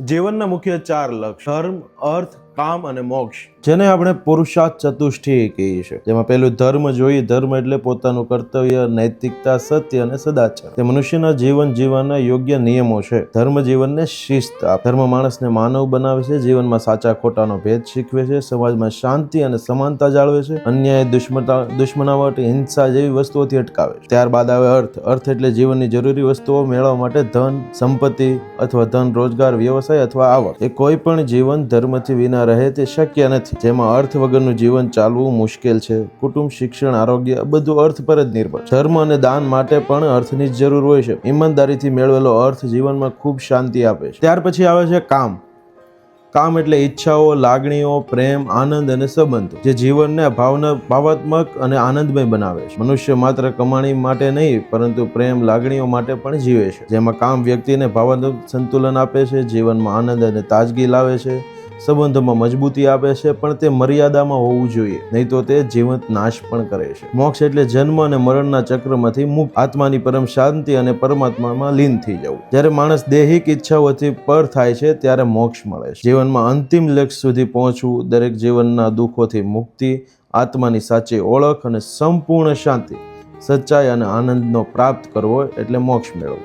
જીવનના મુખ્ય ચાર લક્ષ ધર્મ અર્થ કામ અને મોક્ષ. જેને આપણે પુરુષાર્થ ચતુષ્ઠી કહીએ છીએ. જેમાં પહેલું ધર્મ જોઈએ, ધર્મ એટલે પોતાનું કર્તવ્ય, નૈતિકતા, સત્ય અને સદાચાર તે મનુષ્યના જીવન જીવવાના યોગ્ય નિયમો છે. ધર્મ જીવનને શિસ્ત ધર્મ માણસને માનવ બનાવે છે, જીવનમાં સાચા ખોટાનો ભેદ શીખવે છે, સમાજમાં શાંતિ અને સમાનતા જાળવે છે, અન્યાય દુશ્મતા દુશ્મનાવટ, હિંસા જેવી વસ્તુઓથી અટકાવે છે. ત્યારબાદ આવે અર્થ. અર્થ એટલે જીવનની જરૂરી વસ્તુઓ મેળવવા માટે ધન, સંપત્તિ અથવા ધન, રોજગાર, વ્યવસાય અથવા આવક. એ કોઈ પણ જીવન ધર્મથી વિના રહે તે શક્ય નથી. જેમાં અર્થ વગરનું જીવન ચાલવું મુશ્કેલ છે. કુટુંબ, શિક્ષણ, આરોગ્ય બધું અર્થ પર જ નિર્ભર. ધર્મ અને દાન માટે પણ અર્થની જ જરૂર હોય છે. ઈમાનદારીથી મેળવેલો અર્થ જીવનમાં ખૂબ શાંતિ આપે છે. ત્યાર પછી આવે છે કામ. કામ એટલે ઈચ્છાઓ, લાગણીઓ, પ્રેમ, આનંદ અને સંબંધો, જે જીવનને ભાવના, ભાવાત્મક અને આનંદમય બનાવે છે. મનુષ્ય માત્ર કમાણી માટે નહીં, પરંતુ પ્રેમ, લાગણીઓ માટે પણ જીવે છે. જેમાં કામ વ્યક્તિને ભાવાત્મક સંતુલન આપે છે, જીવનમાં આનંદ અને તાજગી લાવે છે સંબંધોમાં મજબૂતી આપે છે, પણ તે મર્યાદામાં હોવું જોઈએ. નહીં તો તે જીવંત નાશ પણ કરે છે. મોક્ષ એટલે જન્મ અને મરણના ચક્રમાંથી મુક્ત. આત્માની પરમ શાંતિ અને પરમાત્મામાં લીન થઈ જવું. જ્યારે માણસ દૈહિક ઈચ્છાઓથી પર થાય છે, ત્યારે મોક્ષ મળે છે. જીવનમાં અંતિમ લક્ષ્ય સુધી પહોંચવું દરેક જીવનના દુઃખોથી મુક્તિ, આત્માની સાચી ઓળખ અને સંપૂર્ણ શાંતિ, સચ્ચાઈ અને આનંદનો પ્રાપ્ત કરવો એટલે મોક્ષ મેળવવો.